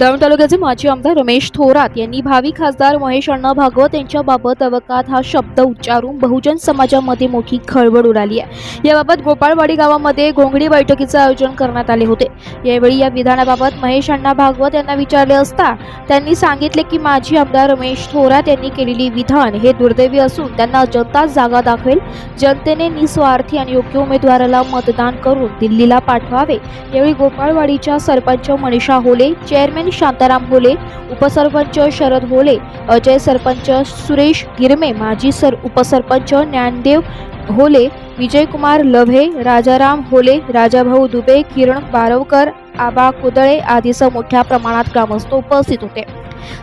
दौंड तालुक्याचे माजी आमदार रमेश थोरात यांनी भावी खासदार महेश अण्णा भागवत यांच्याबाबत अवकात हा शब्द उच्चारून बहुजन समाजामध्ये मोठी खळबळ उडाली आहे. याबाबत गोपाळवाडी गावामध्ये घोंगडी बैठकीचे आयोजन करण्यात आले होते. यावेळी या विधानाबाबत महेश अण्णा भागवत यांना विचारले असता त्यांनी सांगितले की माजी आमदार रमेश थोरात यांनी केलेली विधान हे दुर्दैवी असून त्यांना जनता जागा दाखवेल. जनतेने निस्वार्थी आणि योग्य उमेदवाराला मतदान करून दिल्लीला पाठवावे. यावेळी गोपाळवाडीच्या सरपंच मनीषा होले चेअरमॅन शांताराम होले उपसरपंच शरद होले अजय सरपंच सुरेश गिरमे माजी सर उपसरपंच ज्ञानदेव होले विजयकुमार लव्हे राजाराम होले राजाभाऊ दुबे किरण बारवकर आबा कुदळे आदीसह मोठ्या प्रमाणात ग्रामस्थ उपस्थित होते.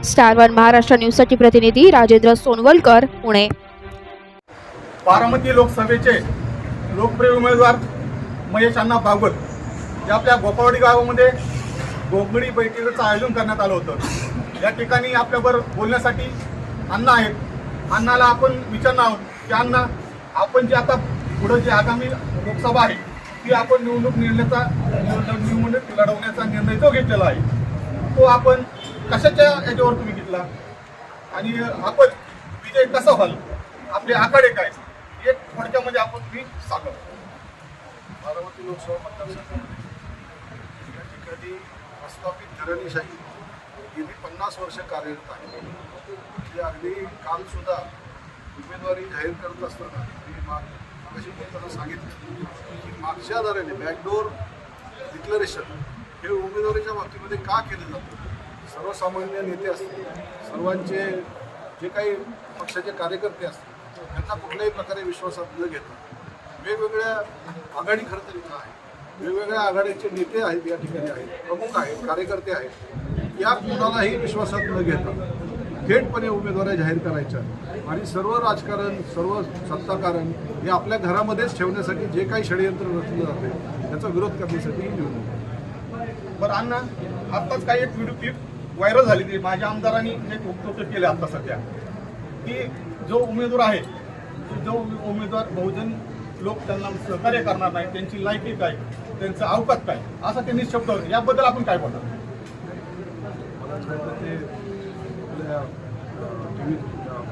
स्टार वन महाराष्ट्र न्यूजसाठी प्रतिनिधी राजेंद्र सोनवलकर पुणे. बारामती लोकसभेचे लोकप्रिय उमेदवार महेश अण्णा भागवत. जे आपल्या गोपावडी गावामध्ये गोगडी बैठकीचं आयोजन करण्यात आलं होतं. या ठिकाणी आपल्याबरोबर बोलण्यासाठी अण्णा आहेत. अण्णाला आपण विचारणार आहोत की अण्णा आपण जे आता पुढं जी आगामी लोकसभा आहे ती आपण निवडणूक निर्णयाचा निवडणूक लढवण्याचा निर्णय जो घेतलेला आहे तो आपण कशाच्या याच्यावर तुम्ही घेतला? आणि आपण विजय कसा व्हाल? आपले आकडे काय? एक थोडक्यामध्ये आपण तुम्ही सांगा. बारामती लोकसभा मतदारसंघामध्ये या ठिकाणी प्रस्थापित घराणीशाही गेली पन्नास वर्ष कार्यरत आहे. ते अगदी कालसुद्धा उमेदवारी जाहीर करत असताना मी माग मागाशी बोलताना सांगितलं की मागच्या आधाराने बॅकडोर डिक्लरेशन हे उमेदवारीच्या बाबतीमध्ये का केलं जातं? सर्वसामान्य नेते असतील सर्वांचे जे काही पक्षाचे कार्यकर्ते असतील त्यांना कुठल्याही प्रकारे विश्वासात न घेता वेगवेगळ्या आघाडी खरं तर इथं आहे वेगवेगळ्या आघाडीचे नेते आहेत या ठिकाणी आहेत प्रमुख आहेत कार्यकर्ते आहेत. या कुणालाही विश्वासात न घेता थेटपणे उमेदवारी जाहीर करायच्या आणि सर्व राजकारण सर्व सत्ताकारण हे आपल्या घरामध्येच ठेवण्यासाठी जे काही षडयंत्र रचलं जाते त्याचा विरोध करण्यासाठी ही निवडणूक बरं अण्णा आत्ताच काही एक व्हिडिओ क्लिप व्हायरल झाली ती. माझ्या आमदारांनी एक वक्तव्य केले आता सध्या. की जो उमेदवार आहे जो उमेदवार बहुजन लोक त्यांना सहकार्य करणार नाही त्यांची लायकी काय? त्यांचं अवकात काय? असा त्यांनी शब्द याबद्दल आपण काय बोलणार? ते आपल्या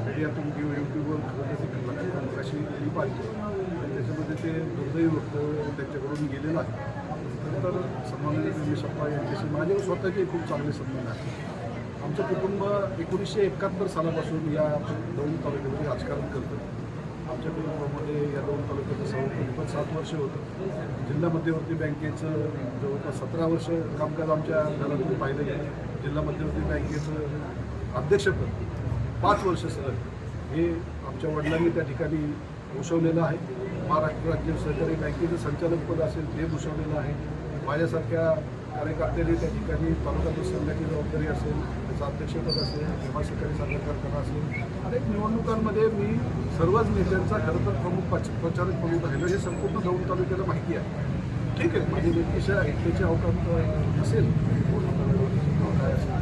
मीडियातून किंवा यूट्यूबवर अशी कशी केली पाहिजे त्याच्यामध्ये ते दुर्दैव वक्तव्य त्यांच्याकडून गेलेलं आहे तर सन्माननीय रमेश सप्पा यांच्याशी माझे स्वतःचे खूप चांगले संबंध आहेत. आमचं कुटुंब एकोणीसशे एकाहत्तर सालापासून या दोन तालुक्यामध्ये राजकारण करतं. आमच्या कुटुंबामध्ये या दोन तालुक्याचं पण सात वर्ष होतं. जिल्हा मध्यवर्ती बँकेचं जवळपास सतरा वर्ष कामकाज आमच्या घरातून पाहिलं गेलं. जिल्हा मध्यवर्ती बँकेचं अध्यक्षपद पाच वर्ष सर हे आमच्या वडिलांनी त्या ठिकाणी भूषवलेलं आहे. महाराष्ट्र राज्य सहकारी बँकेचं संचालकपद असेल ते भूषवलेलं आहे. माझ्यासारख्या कार्यकर्त्यांनी त्या ठिकाणी तालुका संघाची जबाबदारी असेल अध्यक्ष अध्यक्षपद असेल किंवा सहकारी सादर करताना असेल अनेक निवडणुकांमध्ये मी सर्वच नेत्यांचा खरं तर प्रमुख पच- प्रचारक प्रमुख राहिलो. हे संपूर्ण दौंड तालुक्याला माहिती आहे. ठीक आहे माझी व्यक्तिशा एकट्याची अवकात असेल काय असेल.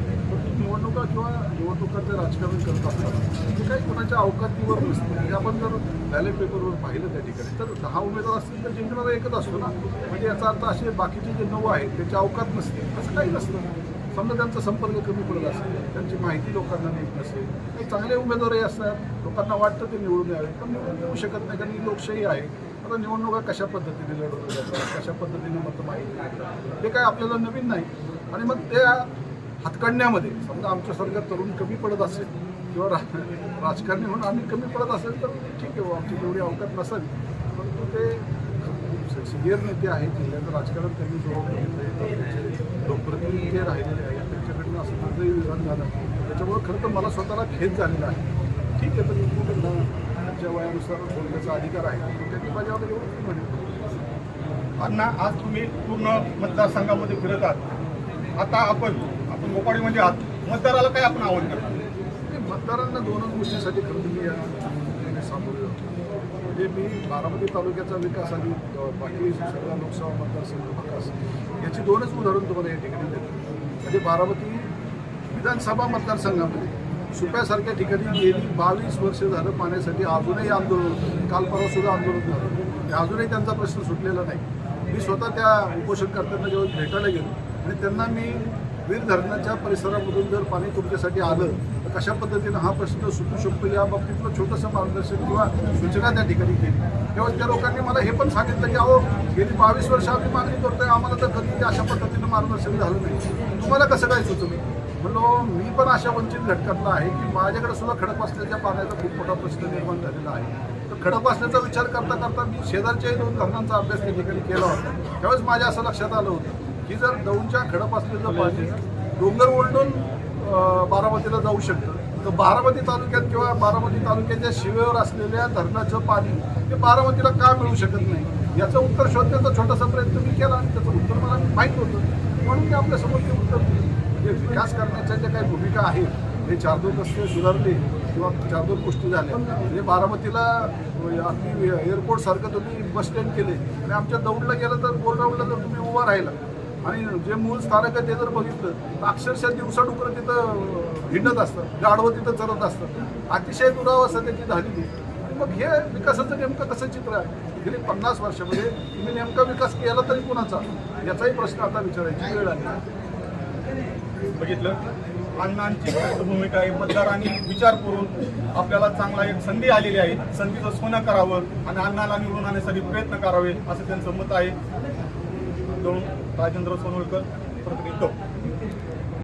निवडणुका किंवा निवडणुकांचं राजकारण करत असतात ते काही कोणाच्या अवकातीवर नसतं. म्हणजे आपण जर बॅलेट पेपरवर पाहिलं त्या ठिकाणी तर दहा उमेदवार असतील तर जिंकणारा एकच असतो ना. म्हणजे याचा अर्थ असे बाकीचे जे नऊ आहेत त्याची अवकात नसते असं काही नसतं. समजा त्यांचा संपर्क कमी पडत असेल त्यांची माहिती लोकांना नेत नसेल काही चांगले उमेदवारही असतात लोकांना वाटतं ते निवडून यावे पण निवडून येऊ शकत नाही कारण ही लोकशाही आहे. आता निवडणुका कशा पद्धतीने लढवल्या जातात कशा पद्धतीने मतं माहिती मिळतात हे काय आपल्याला नवीन नाही. आणि मग त्या हातकाढण्यामध्ये समजा आमच्यासारखं तरुण कमी पडत असेल किंवा रा राजकारणी म्हणून आम्ही कमी पडत असेल तर ठीक आहे बुवा, आमची तेवढी अवकात नसावी. परंतु ते सिनियर नेते आहेत जिल्ह्याचं राजकारण त्यांनी जोरात घेतलं त्याचे लोकप्रतिनिधी जे राहिलेले आहेत. त्यांच्याकडनं असं दुर्दैवी विधान झालं. त्याच्यामुळं खरं तर मला स्वतःला खेद झालेला आहे. ठीक आहे तर मी त्यांच्या वयानुसार बोलण्याचा अधिकार आहे. तो त्यांनी बजावला एवढं मी म्हणेन अण्णा आज तुम्ही पूर्ण मतदारसंघामध्ये फिरत आहात. आता आपण आपण गोपाडीमध्ये आहात. मतदाराला काय आपण आवाहन करणार? ते मतदारांना दोनच गोष्टीसाठी खरं तर मी या सामोरे जातो म्हणजे मी बारामती तालुक्याचा विकास आणि बाकी सगळा लोकसभा मतदारसंघ विकास याची दोनच उदाहरण तुम्हाला या ठिकाणी देतो. म्हणजे बारामती विधानसभा मतदारसंघामध्ये सुप्यासारख्या ठिकाणी गेली बावीस वर्ष झालं पाण्यासाठी अजूनही आंदोलन होतं. काल परवा सुद्धा आंदोलन झालं. म्हणजे अजूनही त्यांचा प्रश्न सुटलेला नाही. मी स्वतः त्या उपोषणकर्त्यांना जेव्हा भेटायला गेलो आणि त्यांना मी वीर धरणाच्या परिसरामधून जर पाणी तुमच्यासाठी आलं कशा पद्धतीनं हा प्रश्न सुटू शकतो या बाबतीतलं छोटंसं मार्गदर्शन किंवा सूचना त्या ठिकाणी केली. तेव्हा त्या लोकांनी मला हे पण सांगितलं की अहो गेली बावीस वर्ष आम्ही मागणी करतोय आम्हाला तर कधी अशा पद्धतीनं मार्गदर्शन झालं नाही. तुम्हाला कसं काय सुचवलं? म्हणलो मी पण अशा वंचित घटकातला आहे की माझ्याकडे सुद्धा खडक वाचल्याच्या पाण्याचा खूप मोठा प्रश्न निर्माण झालेला आहे. तर खडक वाचण्याचा विचार करता करता मी शेजारच्याही दोन धरणांचा अभ्यास त्या ठिकाणी केला होता. त्यावेळेस माझ्या असं लक्षात आलं होतं की जर दौंडच्या खडक वाचलेलं पाणी डोंगर ओलडून बारामतीला जाऊ शकतं. तर बारामती तालुक्यात किंवा बारामती तालुक्याच्या शिवेवर असलेल्या धरणाचं पाणी हे बारामतीला का मिळू शकत नाही? याचं उत्तर शोधण्याचा छोटासा प्रयत्न मी केला आणि त्याचं उत्तर मला माहीत होतं. म्हणून मी आपल्यासमोर ते उत्तर दिलं. जे विकास करण्याच्या ज्या काही भूमिका आहेत हे चार दोन रस्ते सुधारले किंवा चार दोन गोष्टी झाल्या. म्हणजे बारामतीला अगदी एअरपोर्टसारखं तुम्ही बस स्टँड केले. आणि आमच्या दौडला गेलं तर गोलराऊंडला जर तुम्ही उभा राहिला. आणि जे मूळ स्थानक आहे ते जर बघितलं तर अक्षरशः दिवसा डुकरं तिथं हिंडत असतं गाढवं तिथं चरत असतं अतिशय दुरावस्था त्याची झालेली मग हे विकासाचं नेमकं कसं चित्र आहे? गेली पन्नास वर्षामध्ये तुम्ही नेमका विकास केला तरी कुणाचा? याचाही प्रश्न आता विचारायची वेळ आली. बघितलं? अण्णांची भूमिका आहे. मतदारांनी विचार करून आपल्याला चांगला एक संधी आलेली आहे. संधीचं सोनं करावं आणि अण्णाला निवडून आणण्यासाठी प्रयत्न करावे असं त्यांचं मत आहे. दोन राजेंद्र सोनवळकर प्रतिनिधी